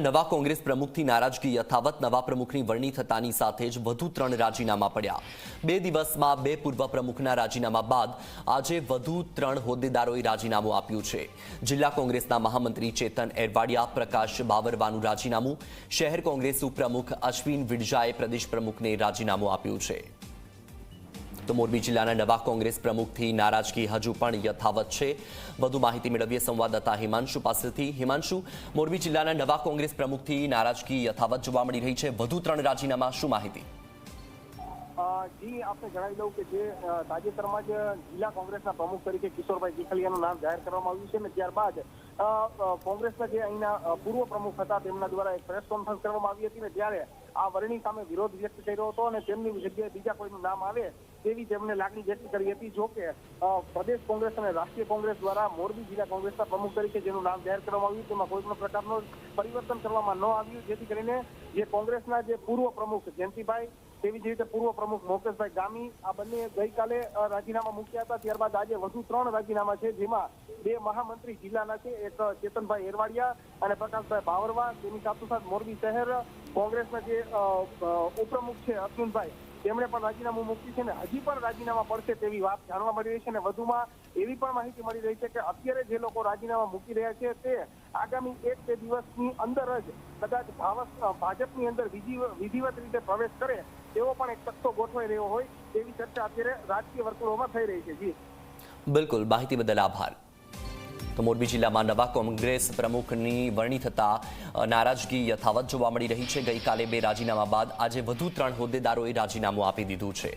નવા કોંગ્રેસ પ્રમુખથી નારાજગી યથાવત નવા પ્રમુખની વરણી થતાની સાથે જ વધુ ત્રણ રાજીનામા પડ્યા. બે દિવસમાં બે પૂર્વ પ્રમુખના રાજીનામા બાદ આજે વધુ ત્રણ હોદ્દેદારોએ રાજીનામું આપ્યું છે. જિલ્લા કોંગ્રેસના મહામંત્રી ચેતન એરવાડિયા, પ્રકાશ બાવરવાનું રાજીનામું, શહેર કોંગ્રેસ ઉપપ્રમુખ અશ્વિન વિડજાએ પ્રદેશ પ્રમુખને રાજીનામું આપ્યું છે. તો મોરબી જિલ્લાના નવા કોંગ્રેસ પ્રમુખથી નારાજગી હજુ પણ યથાવત છે. વધુ માહિતી મેળવીએ સંવાદદાતા હિમાંશુ પાસેથી. હિમાંશુ, મોરબી જિલ્લાના નવા કોંગ્રેસ પ્રમુખથી નારાજગી યથાવત જોવા મળી રહી છે. વધુ ત્રણ રાજીનામા શું માહિતી? જી, આપને જણાવી દઉં કે જે તાજેતરમાં જ જિલ્લા કોંગ્રેસના પ્રમુખ તરીકે કિશોરભાઈ ચીખલિયાનું નામ જાહેર કરવામાં આવ્યું છે અને ત્યારબાદ કોંગ્રેસના જે અહીંના પૂર્વ પ્રમુખ હતા તેમના દ્વારા એક પ્રેસ કોન્ફરન્સ કરવામાં આવી હતી ને ત્યારે આ વરણી સામે વિરોધ વ્યક્ત કર્યો હતો અને તેમની જગ્યાએ બીજા કોઈનું નામ આવે તેવી તેમને લાગણી વ્યક્ત કરી હતી. જો કે પ્રદેશ કોંગ્રેસ અને રાષ્ટ્રીય કોંગ્રેસ દ્વારા મોરબી જિલ્લા કોંગ્રેસના પ્રમુખ તરીકે જેનું નામ જાહેર કરવામાં આવ્યું, તેમાં કોઈ પણ પ્રકારનું પરિવર્તન કરવામાં ન આવ્યું, જેથી કરીને જે કોંગ્રેસના જે પૂર્વ પ્રમુખ જયંતિભાઈ, તેવી જ રીતે પૂર્વ પ્રમુખ મોકેશભાઈ ગામી, આ બંને ગઈકાલે રાજીનામા મૂક્યા હતા. ત્યારબાદ આજે વધુ ત્રણ રાજીનામા છે, જેમાં બે મહામંત્રી જિલ્લાના છે, એક ચેતનભાઈ એરવાડિયા અને પ્રકાશભાઈ બાવરવા. તેની સાથોસાથ મોરબી શહેર કોંગ્રેસના જે ઉપપ્રમુખ છે, અશ્વિનભાઈ તેમણે પણ રાજીનામું મૂક્યું છે અને હજી પણ રાજીનામા પડશે તેવી વાત જાણવા મળી રહી છે અને વધુમાં એવી પણ માહિતી મળી રહી છે કે અત્યારે જે લોકો રાજીનામા મૂકી રહ્યા છે તે આગામી એક બે દિવસની અંદર જ કદાચ ભાજપની અંદર વિધિ- વિધિવત રીતે પ્રવેશ કરે તેવો પણ એક તક્તો ગોઠવાઈ રહ્યો હોય તેવી ચર્ચા અત્યારે રાજકીય વર્તુળોમાં થઈ રહી છે. જી. બિલકુલ. માહિતી બદલ આભાર. તો મોરબી જિલ્લામાં નવા કોંગ્રેસ પ્રમુખની વરણી થતા નારાજગી યથાવત જોવા મળી રહી છે. ગઈકાલે બે રાજીનામા બાદ આજે વધુ ત્રણ હોદ્દેદારોએ રાજીનામું આપી દીધું છે.